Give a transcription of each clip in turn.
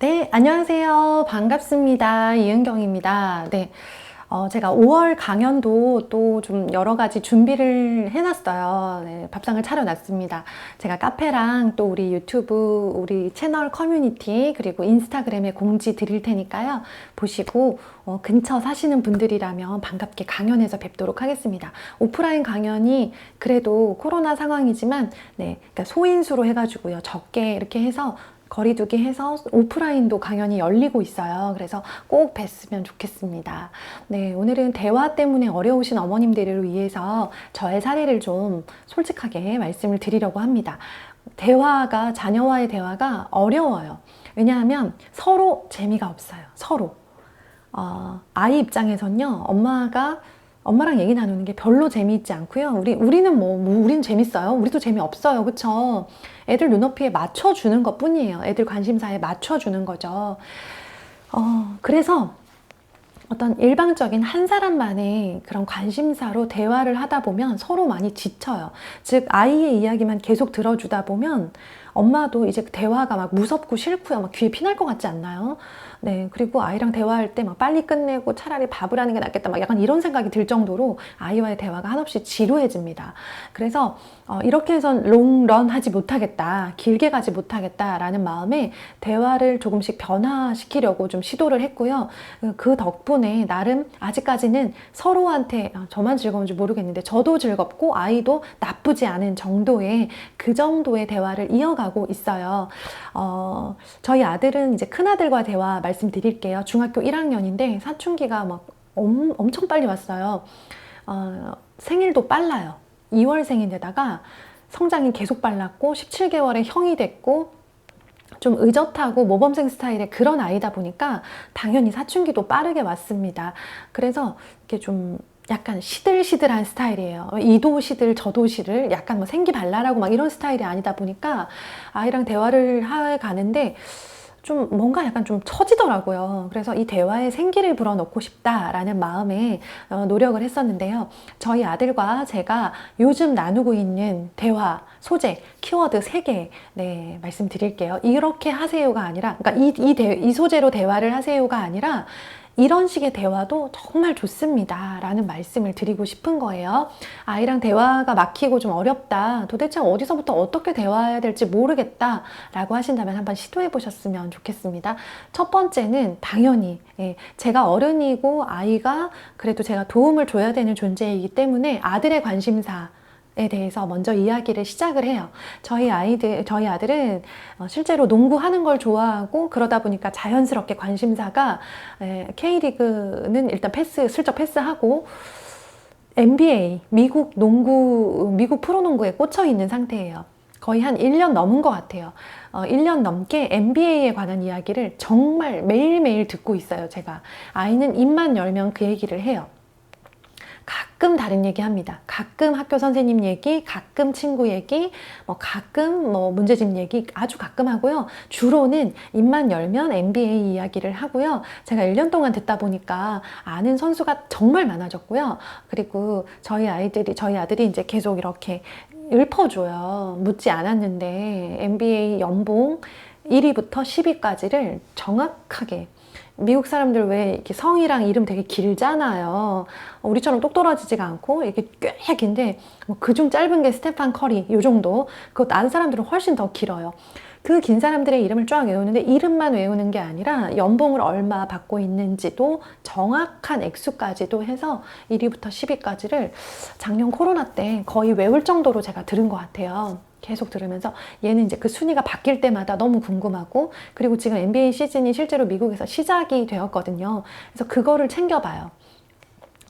네, 안녕하세요. 반갑습니다. 이은경입니다. 네. 어, 제가 5월 강연도 또 좀 여러 가지 준비를 해놨어요. 네, 밥상을 차려놨습니다. 제가 카페랑 또 우리 유튜브, 우리 채널 커뮤니티, 그리고 인스타그램에 공지 드릴 테니까요. 보시고, 어, 근처 사시는 분들이라면 반갑게 강연에서 뵙도록 하겠습니다. 오프라인 강연이 그래도 코로나 상황이지만, 네, 그러니까 소인수로 해가지고요. 적게 이렇게 해서 거리두기 해서 오프라인도 강연이 열리고 있어요. 그래서 꼭 뵀으면 좋겠습니다. 네, 오늘은 대화 때문에 어려우신 어머님들을 위해서 저의 사례를 좀 솔직하게 말씀을 드리려고 합니다. 대화가, 자녀와의 대화가 어려워요. 왜냐하면 서로 재미가 없어요. 서로. 어, 아이 입장에선요, 엄마가 엄마랑 얘기 나누는 게 별로 재미있지 않고요. 우리 우리는 뭐, 뭐 우리는 재밌어요. 우리도 재미없어요. 그쵸 애들 눈높이에 맞춰 주는 것뿐이에요. 애들 관심사에 맞춰 주는 거죠. 어, 그래서 어떤 일방적인 한 사람만의 그런 관심사로 대화를 하다 보면 서로 많이 지쳐요. 즉 아이의 이야기만 계속 들어주다 보면 엄마도 이제 대화가 막 무섭고 싫고요. 막 귀에 피날 것 같지 않나요? 네. 그리고 아이랑 대화할 때 막 빨리 끝내고 차라리 밥을 하는 게 낫겠다. 막 약간 이런 생각이 들 정도로 아이와의 대화가 한없이 지루해집니다. 그래서 어, 이렇게 해선 롱런 하지 못하겠다. 길게 가지 못하겠다라는 마음에 대화를 조금씩 변화시키려고 좀 시도를 했고요. 그 덕분에 나름 아직까지는 서로한테 어, 저만 즐거운지 모르겠는데 저도 즐겁고 아이도 나쁘지 않은 정도의 그 정도의 대화를 이어가고 있어요. 어, 저희 아들은 이제 큰아들과 대화 말 씀드릴게요. 중학교 1학년인데 사춘기가 막 엄, 엄청 빨리 왔어요. 어, 생일도 빨라요. 2월 생인데다가 성장이 계속 빨랐고 17개월에 형이 됐고 좀 의젓하고 모범생 스타일의 그런 아이다 보니까 당연히 사춘기도 빠르게 왔습니다. 그래서 이렇게 좀 약간 시들시들한 스타일이에요. 이도 시들 저도 시들 약간 뭐 생기 발랄하고 막 이런 스타일이 아니다 보니까 아이랑 대화를 해 가는데 좀 뭔가 약간 좀 처지더라고요. 그래서 이 대화에 생기를 불어넣고 싶다라는 마음에 어, 노력을 했었는데요. 저희 아들과 제가 요즘 나누고 있는 대화, 소재, 키워드 3개, 네, 말씀드릴게요. 이렇게 하세요가 아니라, 그러니까 이, 이, 대, 이 소재로 대화를 하세요가 아니라, 이런 식의 대화도 정말 좋습니다. 라는 말씀을 드리고 싶은 거예요. 아이랑 대화가 막히고 좀 어렵다. 도대체 어디서부터 어떻게 대화해야 될지 모르겠다. 라고 하신다면 한번 시도해 보셨으면 좋겠습니다. 첫 번째는 당연히 예, 제가 어른이고 아이가 그래도 제가 도움을 줘야 되는 존재이기 때문에 아들의 관심사 에 대해서 먼저 이야기를 시작을 해요. 저희 아이들, 저희 아들은 어, 실제로 농구하는 걸 좋아하고 그러다 보니까 자연스럽게 관심사가 K리그는 일단 패스, 슬쩍 패스하고 NBA, 미국 농구, 미국 프로농구에 꽂혀 있는 상태예요. 거의 한 1년 넘은 것 같아요. 어, 1년 넘게 NBA에 관한 이야기를 정말 매일매일 듣고 있어요, 제가. 아이는 입만 열면 그 얘기를 해요. 가끔 다른 얘기 합니다. 가끔 학교 선생님 얘기, 가끔 친구 얘기, 뭐 가끔 뭐 문제집 얘기 아주 가끔 하고요. 주로는 입만 열면 NBA 이야기를 하고요. 제가 1년 동안 듣다 보니까 아는 선수가 정말 많아졌고요. 그리고 저희 아이들이, 저희 아들이 이제 계속 이렇게 읊어줘요. 묻지 않았는데 NBA 연봉 1위부터 10위까지를 정확하게 미국 사람들 왜 이렇게 성이랑 이름 되게 길잖아요. 우리처럼 똑 떨어지지가 않고 이렇게 꽤 긴데 뭐 그중 짧은 게 스테판 커리 요 정도. 그것 다른 사람들은 훨씬 더 길어요. 그 긴 사람들의 이름을 쫙 외우는데 이름만 외우는 게 아니라 연봉을 얼마 받고 있는지도 정확한 액수까지도 해서 1위부터 10위까지를 작년 코로나 때 거의 외울 정도로 제가 들은 것 같아요. 계속 들으면서 얘는 이제 그 순위가 바뀔 때마다 너무 궁금하고 그리고 지금 NBA 시즌이 실제로 미국에서 시작이 되었거든요. 그래서 그거를 챙겨봐요.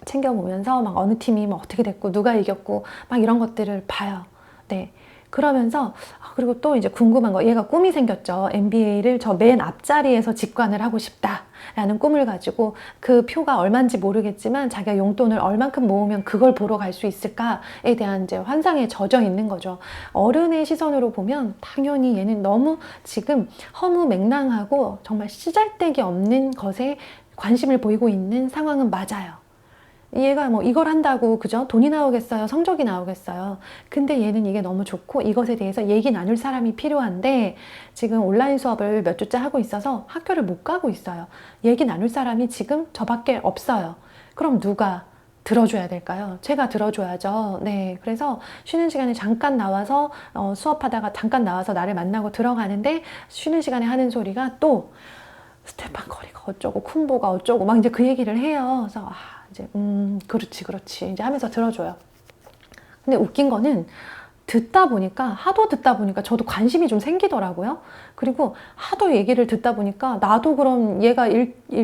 챙겨보면서 막 어느 팀이 뭐 어떻게 됐고 누가 이겼고 막 이런 것들을 봐요. 네. 그러면서 아, 그리고 또 이제 궁금한 거 얘가 꿈이 생겼죠. NBA를 저 맨 앞자리에서 직관을 하고 싶다라는 꿈을 가지고 그 표가 얼마인지 모르겠지만 자기가 용돈을 얼만큼 모으면 그걸 보러 갈 수 있을까에 대한 이제 환상에 젖어 있는 거죠. 어른의 시선으로 보면 당연히 얘는 너무 지금 허무 맹랑하고 정말 시잘데기 없는 것에 관심을 보이고 있는 상황은 맞아요. 얘가 뭐 이걸 한다고 그죠? 돈이 나오겠어요? 성적이 나오겠어요? 근데 얘는 이게 너무 좋고 이것에 대해서 얘기 나눌 사람이 필요한데 지금 온라인 수업을 몇 주째 하고 있어서 학교를 못 가고 있어요. 얘기 나눌 사람이 지금 저밖에 없어요. 그럼 누가 들어줘야 될까요? 제가 들어줘야죠. 네. 그래서 쉬는 시간에 잠깐 나와서 어, 수업하다가 잠깐 나와서 나를 만나고 들어가는데 쉬는 시간에 하는 소리가 또 스테판 커리가 어쩌고 쿤보가 어쩌고 막 이제 그 얘기를 해요. 그래서 아 이제 음 그렇지 그렇지 이제 하면서 들어줘요. 근데 웃긴 거는 듣다 보니까 하도 듣다 보니까 저도 관심이 좀 생기더라고요. 그리고 하도 얘기를 듣다 보니까 나도 그럼 얘가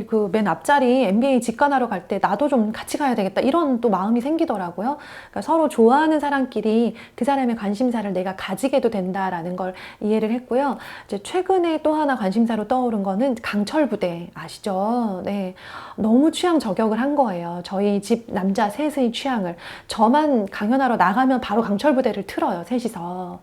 그맨 앞자리 MBA 직관하러 갈 때 나도 좀 같이 가야 되겠다 이런 또 마음이 생기더라고요. 그러니까 서로 좋아하는 사람끼리 그 사람의 관심사를 내가 가지게도 된다라는 걸 이해를 했고요. 이제 최근에 또 하나 관심사로 떠오른 거는 강철 부대 아시죠? 네, 너무 취향 저격을 한 거예요. 저희 집 남자 셋의 취향을 저만 강연하러 나가면 바로 강철 부대를 틀어 요. 셋이서.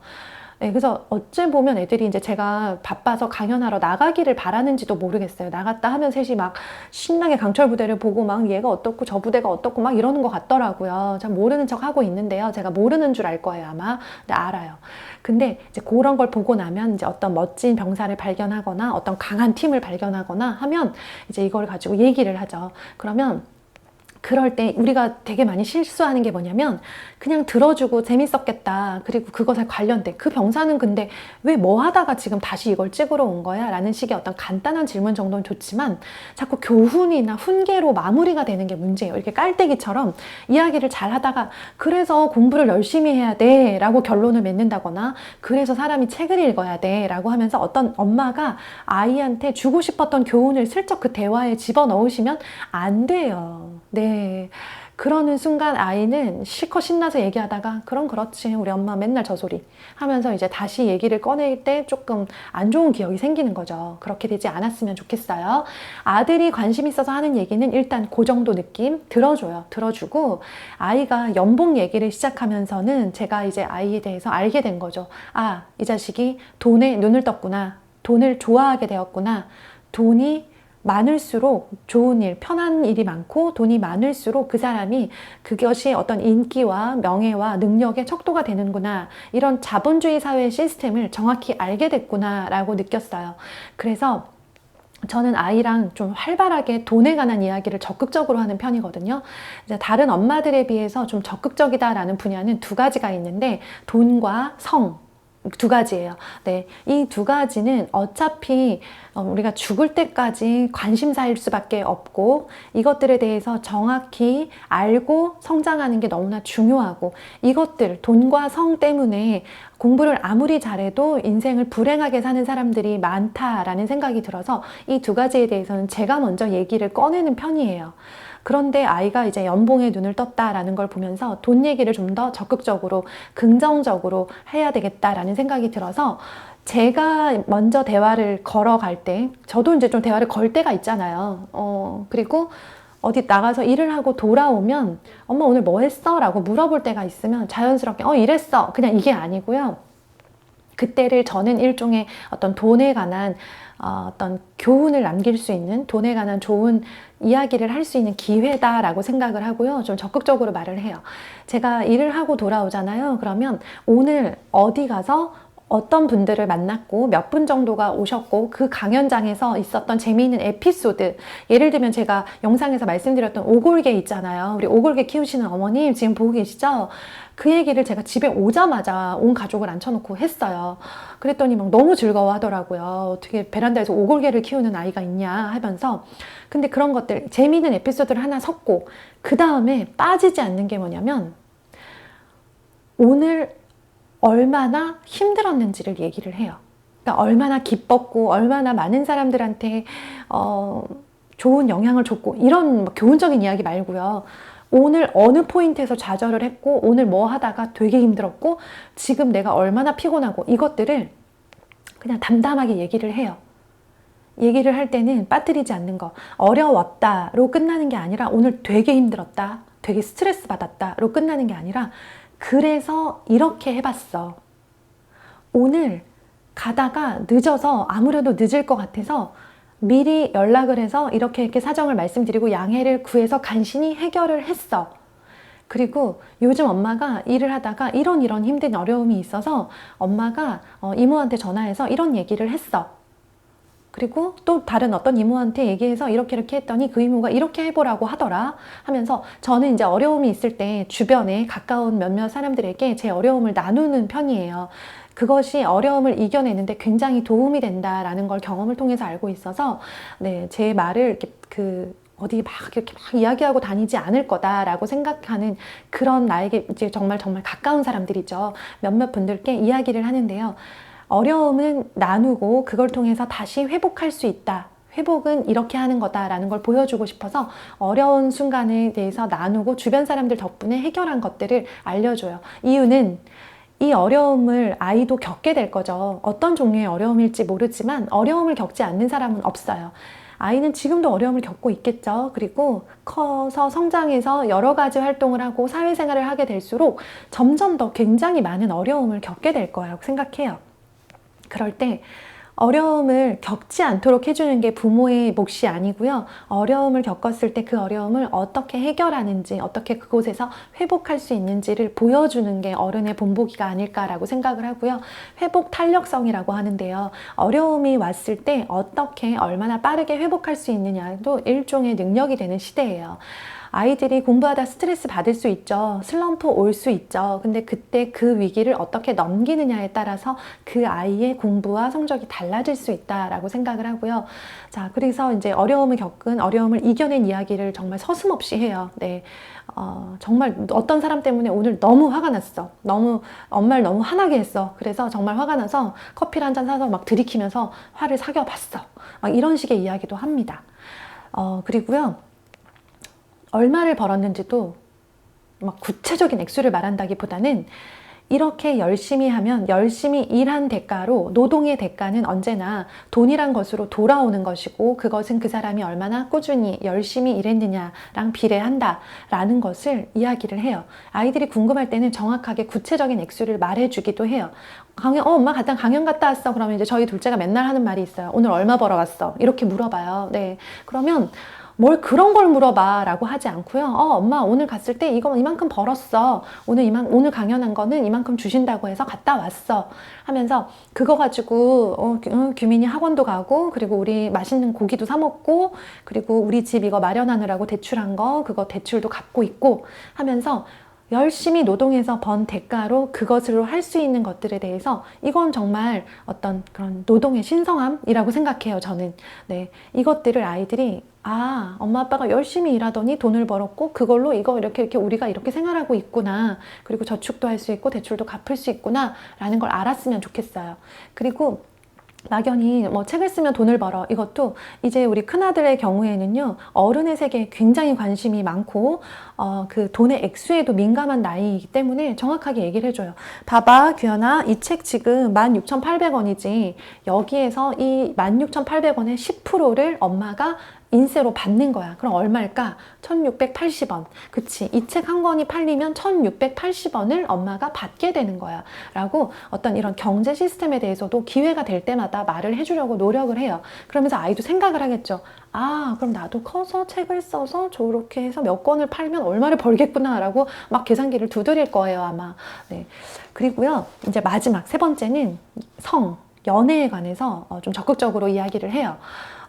네, 그래서 어째 보면 애들이 이제 제가 바빠서 강연하러 나가기를 바라는지도 모르겠어요. 나갔다 하면 셋이 막 신나게 강철 부대를 보고 막 얘가 어떻고 저 부대가 어떻고 막 이러는 것 같더라고요. 잘 모르는 척 하고 있는데요. 제가 모르는 줄 알 거예요, 아마. 근데 알아요. 근데 이제 그런 걸 보고 나면 이제 어떤 멋진 병사를 발견하거나 어떤 강한 팀을 발견하거나 하면 이제 이걸 가지고 얘기를 하죠. 그러면 그럴 때 우리가 되게 많이 실수하는 게 뭐냐면 그냥 들어주고 재밌었겠다. 그리고 그것에 관련된 그 병사는 근데 왜 뭐 하다가 지금 다시 이걸 찍으러 온 거야? 라는 식의 어떤 간단한 질문 정도는 좋지만 자꾸 교훈이나 훈계로 마무리가 되는 게 문제예요. 이렇게 깔때기처럼 이야기를 잘 하다가 그래서 공부를 열심히 해야 돼 라고 결론을 맺는다거나 그래서 사람이 책을 읽어야 돼 라고 하면서 어떤 엄마가 아이한테 주고 싶었던 교훈을 슬쩍 그 대화에 집어넣으시면 안 돼요. 네. 그러는 순간 아이는 실컷 신나서 얘기하다가 그럼 그렇지 우리 엄마 맨날 저 소리 하면서 이제 다시 얘기를 꺼낼 때 조금 안 좋은 기억이 생기는 거죠. 그렇게 되지 않았으면 좋겠어요. 아들이 관심 있어서 하는 얘기는 일단 그 정도 느낌 들어줘요. 들어주고 아이가 연봉 얘기를 시작하면서는 제가 이제 아이에 대해서 알게 된 거죠. 아, 이 자식이 돈에 눈을 떴구나. 돈을 좋아하게 되었구나. 돈이 많을수록 좋은 일, 편한 일이 많고 돈이 많을수록 그 사람이 그것이 어떤 인기와 명예와 능력의 척도가 되는구나. 이런 자본주의 사회의 시스템을 정확히 알게 됐구나 라고 느꼈어요. 그래서 저는 아이랑 좀 활발하게 돈에 관한 이야기를 적극적으로 하는 편이거든요. 다른 엄마들에 비해서 좀 적극적이다라는 분야는 두 가지가 있는데 돈과 성, 두 가지예요. 네. 이 두 가지는 어차피 어, 우리가 죽을 때까지 관심사일 수밖에 없고 이것들에 대해서 정확히 알고 성장하는 게 너무나 중요하고 이것들, 돈과 성 때문에 공부를 아무리 잘해도 인생을 불행하게 사는 사람들이 많다라는 생각이 들어서 이 두 가지에 대해서는 제가 먼저 얘기를 꺼내는 편이에요. 그런데 아이가 이제 연봉에 눈을 떴다라는 걸 보면서 돈 얘기를 좀 더 적극적으로 긍정적으로 해야 되겠다라는 생각이 들어서 제가 먼저 대화를 걸어갈 때 저도 이제 좀 대화를 걸 때가 있잖아요. 어, 그리고 어디 나가서 일을 하고 돌아오면 엄마 오늘 뭐 했어? 라고 물어볼 때가 있으면 자연스럽게 어 이랬어. 그냥 이게 아니고요. 그때를 저는 일종의 어떤 돈에 관한 어, 어떤 교훈을 남길 수 있는 돈에 관한 좋은 이야기를 할 수 있는 기회다라고 생각을 하고요. 좀 적극적으로 말을 해요. 제가 일을 하고 돌아오잖아요. 그러면 오늘 어디 가서 어떤 분들을 만났고 몇 분 정도가 오셨고 그 강연장에서 있었던 재미있는 에피소드. 예를 들면 제가 영상에서 말씀드렸던 오골개 있잖아요. 우리 오골개 키우시는 어머님 지금 보고 계시죠? 그 얘기를 제가 집에 오자마자 온 가족을 앉혀놓고 했어요. 그랬더니 막 너무 즐거워 하더라고요. 어떻게 베란다에서 오골개를 키우는 아이가 있냐 하면서. 근데 그런 것들 재미있는 에피소드를 하나 섞고 그 다음에 빠지지 않는 게 뭐냐면 오늘 얼마나 힘들었는지를 얘기를 해요. 그러니까 얼마나 기뻤고 얼마나 많은 사람들한테 어, 좋은 영향을 줬고 이런 뭐 교훈적인 이야기 말고요. 오늘 어느 포인트에서 좌절을 했고 오늘 뭐 하다가 되게 힘들었고 지금 내가 얼마나 피곤하고 이것들을 그냥 담담하게 얘기를 해요. 얘기를 할 때는 빠뜨리지 않는 거. 어려웠다로 끝나는 게 아니라 오늘 되게 힘들었다. 되게 스트레스 받았다로 끝나는 게 아니라 그래서 이렇게 해봤어. 오늘 가다가 늦어서 아무래도 늦을 것 같아서 미리 연락을 해서 이렇게 이렇게 사정을 말씀드리고 양해를 구해서 간신히 해결을 했어. 그리고 요즘 엄마가 일을 하다가 이런 이런 힘든 어려움이 있어서 엄마가 어, 이모한테 전화해서 이런 얘기를 했어. 그리고 또 다른 어떤 이모한테 얘기해서 이렇게 이렇게 했더니 그 이모가 이렇게 해보라고 하더라 하면서 저는 이제 어려움이 있을 때 주변에 가까운 몇몇 사람들에게 제 어려움을 나누는 편이에요. 그것이 어려움을 이겨내는데 굉장히 도움이 된다라는 걸 경험을 통해서 알고 있어서 네, 제 말을 이렇게 그 어디 막 이렇게 막 이야기하고 다니지 않을 거다라고 생각하는 그런 나에게 이제 정말 정말 가까운 사람들이죠. 몇몇 분들께 이야기를 하는데요. 어려움은 나누고 그걸 통해서 다시 회복할 수 있다. 회복은 이렇게 하는 거다라는 걸 보여주고 싶어서 어려운 순간에 대해서 나누고 주변 사람들 덕분에 해결한 것들을 알려줘요. 이유는 이 어려움을 아이도 겪게 될 거죠. 어떤 종류의 어려움일지 모르지만 어려움을 겪지 않는 사람은 없어요. 아이는 지금도 어려움을 겪고 있겠죠. 그리고 커서 성장해서 여러 가지 활동을 하고 사회생활을 하게 될수록 점점 더 굉장히 많은 어려움을 겪게 될 거라고 생각해요. 그럴 때 어려움을 겪지 않도록 해주는 게 부모의 몫이 아니고요. 어려움을 겪었을 때 그 어려움을 어떻게 해결하는지, 어떻게 그곳에서 회복할 수 있는지를 보여주는 게 어른의 본보기가 아닐까라고 생각을 하고요. 회복 탄력성이라고 하는데요. 어려움이 왔을 때 어떻게 얼마나 빠르게 회복할 수 있느냐도 일종의 능력이 되는 시대예요. 아이들이 공부하다 스트레스 받을 수 있죠. 슬럼프 올 수 있죠. 근데 그때 그 위기를 어떻게 넘기느냐에 따라서 그 아이의 공부와 성적이 달라질 수 있다라고 생각을 하고요. 자, 그래서 이제 어려움을 겪은 어려움을 이겨낸 이야기를 정말 서슴없이 해요. 네. 어, 정말 어떤 사람 때문에 오늘 너무 화가 났어. 너무 엄마를 너무 화나게 했어. 그래서 정말 화가 나서 커피를 한 잔 사서 막 들이키면서 화를 사겨 봤어. 막 이런 식의 이야기도 합니다. 어, 그리고요. 얼마를 벌었는지도 막 구체적인 액수를 말한다기보다는 이렇게 열심히 하면 열심히 일한 대가로 노동의 대가는 언제나 돈이란 것으로 돌아오는 것이고 그것은 그 사람이 얼마나 꾸준히 열심히 일했느냐랑 비례한다라는 것을 이야기를 해요. 아이들이 궁금할 때는 정확하게 구체적인 액수를 말해주기도 해요. 강연, 어, 엄마 갔다 강연 갔다 왔어. 그러면 이제 저희 둘째가 맨날 하는 말이 있어요. 오늘 얼마 벌어왔어? 이렇게 물어봐요. 네. 그러면 뭘 그런 걸 물어봐 라고 하지 않고요. 어, 엄마 오늘 갔을 때 이거 이만큼 벌었어. 오늘 이만, 오늘 강연한 거는 이만큼 주신다고 해서 갔다 왔어. 하면서 그거 가지고 어, 어, 규민이 학원도 가고 그리고 우리 맛있는 고기도 사 먹고 그리고 우리 집 이거 마련하느라고 대출한 거 그거 대출도 갚고 있고 하면서 열심히 노동해서 번 대가로 그것으로 할 수 있는 것들에 대해서 이건 정말 어떤 그런 노동의 신성함이라고 생각해요, 저는. 네. 이것들을 아이들이 아, 엄마 아빠가 열심히 일하더니 돈을 벌었고 그걸로 이거 이렇게 이렇게 우리가 이렇게 생활하고 있구나. 그리고 저축도 할 수 있고 대출도 갚을 수 있구나. 라는 걸 알았으면 좋겠어요. 그리고 막연히 뭐 책을 쓰면 돈을 벌어. 이것도 이제 우리 큰아들의 경우에는요 어른의 세계에 굉장히 관심이 많고 어, 그 돈의 액수에도 민감한 나이이기 때문에 정확하게 얘기를 해줘요. 봐봐 규현아 이 책 지금 16,800원이지. 여기에서 이 16,800원의 10%를 엄마가 인세로 받는 거야. 그럼 얼마일까? 1680원. 그치. 이 책 한 권이 팔리면 1680원을 엄마가 받게 되는 거야. 라고 어떤 이런 경제 시스템에 대해서도 기회가 될 때마다 말을 해주려고 노력을 해요. 그러면서 아이도 생각을 하겠죠. 아, 그럼 나도 커서 책을 써서 저렇게 해서 몇 권을 팔면 얼마를 벌겠구나. 라고 막 계산기를 두드릴 거예요, 아마. 네. 그리고요. 이제 마지막 세 번째는 성, 연애에 관해서 어, 좀 적극적으로 이야기를 해요.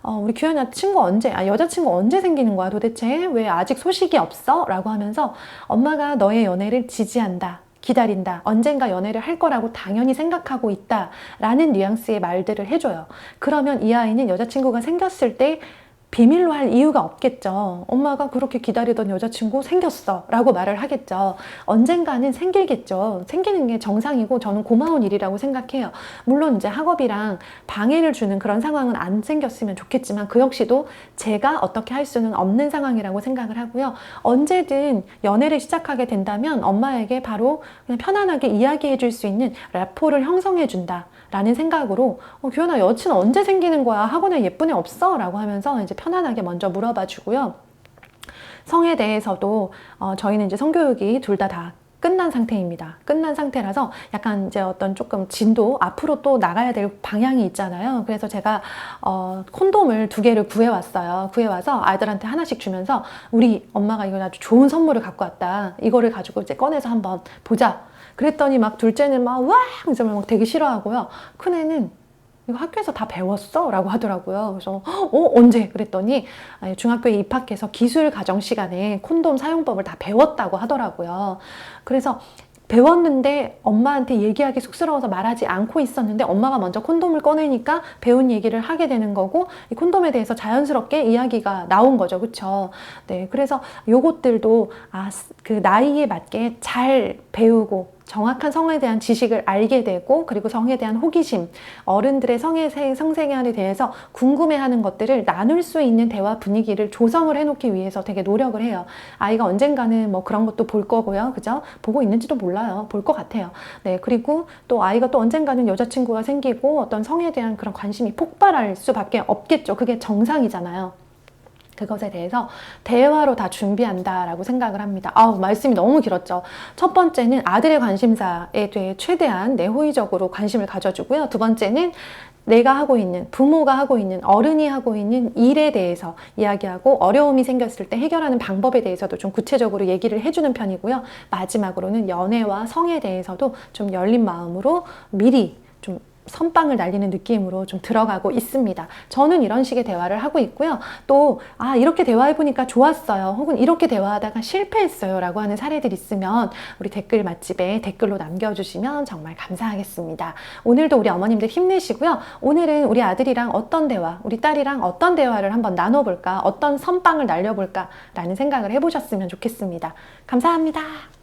어, 우리 규현아 친구 언제, 아, 여자친구 언제 생기는 거야 도대체? 왜 아직 소식이 없어? 라고 하면서 엄마가 너의 연애를 지지한다. 기다린다. 언젠가 연애를 할 거라고 당연히 생각하고 있다. 라는 뉘앙스의 말들을 해줘요. 그러면 이 아이는 여자친구가 생겼을 때 비밀로 할 이유가 없겠죠. 엄마가 그렇게 기다리던 여자친구 생겼어. 라고 말을 하겠죠. 언젠가는 생길겠죠. 생기는 게 정상이고 저는 고마운 일이라고 생각해요. 물론 이제 학업이랑 방해를 주는 그런 상황은 안 생겼으면 좋겠지만 그 역시도 제가 어떻게 할 수는 없는 상황이라고 생각을 하고요. 언제든 연애를 시작하게 된다면 엄마에게 바로 그냥 편안하게 이야기해 줄 수 있는 라포를 형성해 준다. 라는 생각으로 어, 규현아 여친 언제 생기는 거야? 학원에 예쁜 애 없어? 라고 하면서 이제 편안하게 먼저 물어봐 주고요. 성에 대해서도 어, 저희는 이제 성교육이 둘다다 끝난 상태입니다. 끝난 상태라서 약간 이제 어떤 조금 진도 앞으로 또 나가야 될 방향이 있잖아요. 그래서 제가 어, 콘돔을 두 개를 구해왔어요. 구해와서 아이들한테 하나씩 주면서 우리 엄마가 이거 아주 좋은 선물을 갖고 왔다. 이거를 가지고 이제 꺼내서 한번 보자. 그랬더니 막 둘째는 막 와! 이러막 되게 싫어하고요. 큰애는 이거 학교에서 다 배웠어? 라고 하더라고요. 그래서, 어, 언제? 그랬더니, 중학교에 입학해서 기술 가정 시간에 콘돔 사용법을 다 배웠다고 하더라고요. 그래서, 배웠는데 엄마한테 얘기하기 쑥스러워서 말하지 않고 있었는데 엄마가 먼저 콘돔을 꺼내니까 배운 얘기를 하게 되는 거고 이 콘돔에 대해서 자연스럽게 이야기가 나온 거죠. 그쵸? 네. 그래서 요것들도 아, 그 나이에 맞게 잘 배우고 정확한 성에 대한 지식을 알게 되고 그리고 성에 대한 호기심, 어른들의 성의 세- 성생활에 대해서 궁금해하는 것들을 나눌 수 있는 대화 분위기를 조성을 해놓기 위해서 되게 노력을 해요. 아이가 언젠가는 뭐 그런 것도 볼 거고요, 그죠? 보고 있는지도 몰라요. 볼 것 같아요. 네, 그리고 또 아이가 또 언젠가는 여자친구가 생기고 어떤 성에 대한 그런 관심이 폭발할 수밖에 없겠죠. 그게 정상이잖아요. 그것에 대해서 대화로 다 준비한다라고 생각을 합니다. 아우, 말씀이 너무 길었죠. 첫 번째는 아들의 관심사에 대해 최대한 내 호의적으로 관심을 가져주고요. 두 번째는 내가 하고 있는, 부모가 하고 있는, 어른이 하고 있는 일에 대해서 이야기하고 어려움이 생겼을 때 해결하는 방법에 대해서도 좀 구체적으로 얘기를 해주는 편이고요. 마지막으로는 연애와 성에 대해서도 좀 열린 마음으로 미리 좀 선빵을 날리는 느낌으로 좀 들어가고 있습니다. 저는 이런 식의 대화를 하고 있고요. 또, 아, 이렇게 대화해보니까 좋았어요. 혹은 이렇게 대화하다가 실패했어요. 라고 하는 사례들 있으면 우리 댓글 맛집에 댓글로 남겨주시면 정말 감사하겠습니다. 오늘도 우리 어머님들 힘내시고요. 오늘은 우리 아들이랑 어떤 대화, 우리 딸이랑 어떤 대화를 한번 나눠볼까, 어떤 선빵을 날려볼까 라는 생각을 해보셨으면 좋겠습니다. 감사합니다.